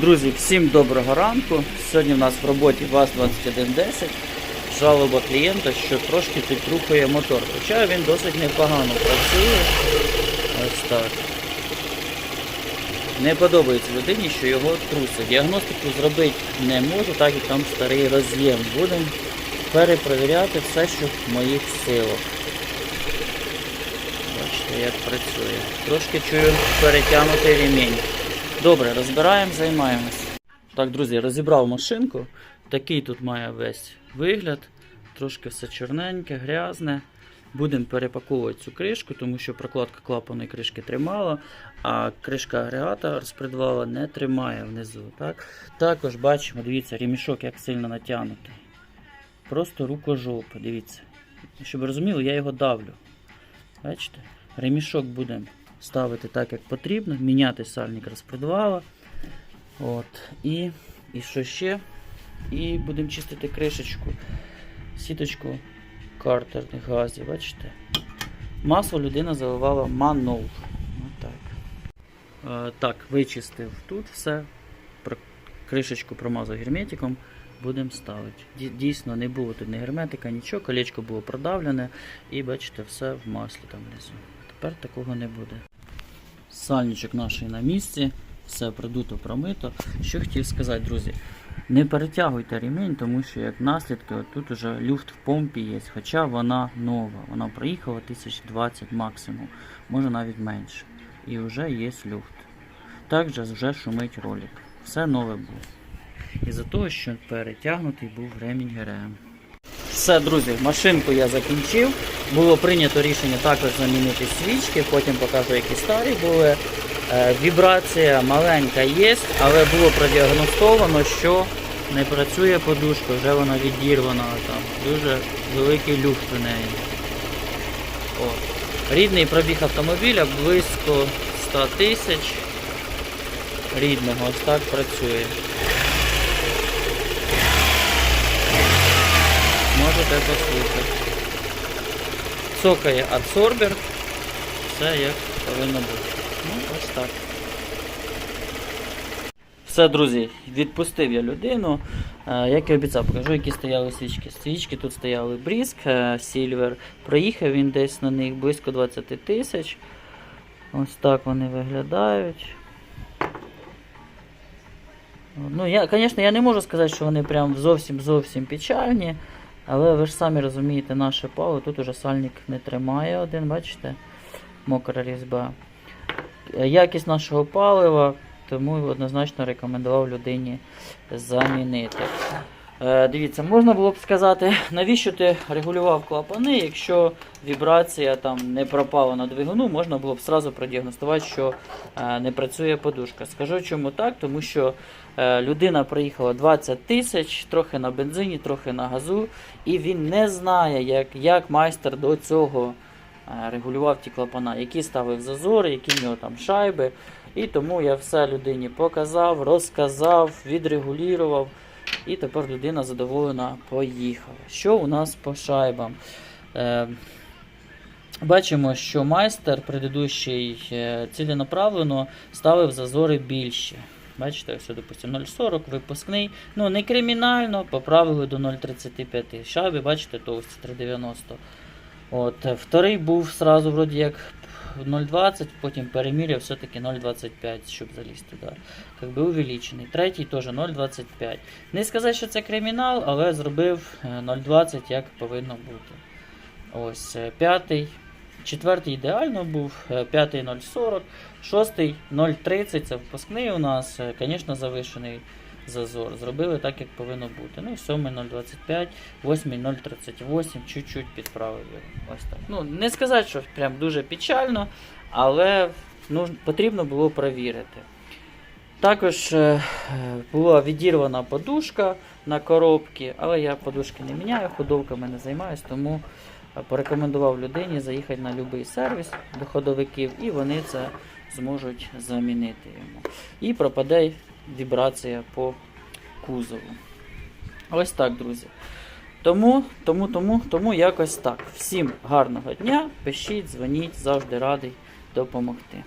Друзі, всім доброго ранку. Сьогодні в нас в роботі ВАЗ-2110. Жалоба клієнта, що трошки підтрухує мотор. Хоча він досить непогано працює. Ось так. Не подобається людині, що його трусить. Діагностику зробити не можу, так як там старий роз'єм. Будемо перепровіряти все, що в моїх силах. Бачите, як працює. Трошки чую перетягнутий ремінь. Добре, розбираємо, займаємось. Так, друзі, розібрав машинку. Такий тут має весь вигляд. Трошки все чорненьке, грязне. Будемо перепаковувати цю кришку, тому що прокладка клапаної кришки тримала, а кришка агрегата розпредвала не тримає внизу. Так? Також бачимо, дивіться, ремішок як сильно натягнутий. Просто рукожопи, дивіться. Щоб розуміли, я його давлю. Бачите? Ремішок будемо ставити так, як потрібно, міняти сальник розпредвала. От. І, і що ще? І будемо чистити кришечку, сіточку картерних газів. Бачите? Масло людина заливала манов. Отак. Е, так, вичистив тут все. Кришечку промазав герметиком. Будемо ставити. Дійсно, не було тут ні герметика, нічого, колечко було продавлене і бачите, все в маслі там внизу. Тепер такого не буде. Сальничок наш на місці, все продуто, промито. Що хотів сказати, друзі, не перетягуйте ремінь, тому що як наслідки, от тут уже люфт в помпі є, хоча вона нова, вона проїхала 1020 максимум, може навіть менше. І вже є люфт. Також вже шумить ролик. Все нове було. Із-за того, що перетягнутий був ремінь ГРМ. Все, друзі, машинку я закінчив. Було прийнято рішення також замінити свічки, потім покажу, які старі були. Е, вібрація маленька є, але було продіагностовано, що не працює подушка, вже вона відірвана там. Дуже великий люфт у неї. О. Рідний пробіг автомобіля близько 100 тисяч. Рідного, ось так працює. Можете послухати. Цокає адсорбер. Все як повинно бути. Ну, ось так. Все, друзі, відпустив я людину. Е, Як і обіцяв, покажу, які стояли свічки. Свічки тут стояли Бріск, Сільвер. Проїхав він десь на них близько 20 тисяч. Ось так вони виглядають. Ну, я, звісно, я не можу сказати, що вони прям зовсім зовсім печальні. Але ви ж самі розумієте, наше паливо, Тут уже сальник не тримає один, бачите? Мокра різьба. Якість нашого палива, тому однозначно рекомендував людині замінити. Е, дивіться, можна було б сказати, навіщо ти регулював клапани, якщо вібрація там не пропала на двигуну, можна було б сразу продіагностувати, що е, не працює подушка. Скажу чому так, тому що е, людина проїхала 20 тисяч, трохи на бензині, трохи на газу, і він не знає, як, як майстер до цього регулював ті клапана, які ставив зазори, які в нього там шайби. І тому я все людині показав, розказав, відрегулював. І тепер людина задоволена поїхала. Що у нас по шайбам? Е, бачимо, що майстер предыдущий е, ціленаправлено ставив зазори більше. Бачите, ось, допустимо, 0,40 випускний. Ну, не кримінально, поправили до 0,35. Шайби, бачите, товсті 3,90. От, вторий був сразу вроді як 0,20, потім переміряв все-таки 0,25, щоб залізти. Да. Как би увеличений. Третій теж 0,25. Не сказати, що це кримінал, але зробив е, 0,20, як повинно бути. Ось е, п'ятий. Четвертий ідеально був, е, п'ятий 0,40, шостий 0,30, це випускний у нас, е, звісно, завишений зазор. Зробили так, як повинно бути. Ну, сьомий 0,25, восьмий 0,38, чуть-чуть підправив його. Ось так. Ну, не сказати, що прям дуже печально, але ну, потрібно було перевірити. Також е, була відірвана подушка на коробці, але я подушки не міняю, ходовками не займаюся, тому е, порекомендував людині заїхати на будь-який сервіс до ходовиків, і вони це зможуть замінити йому. І пропаде вібрація по кузову. Ось так, друзі. Тому, тому, тому, тому якось так. Всім гарного дня. Пишіть, дзвоніть, завжди радий допомогти.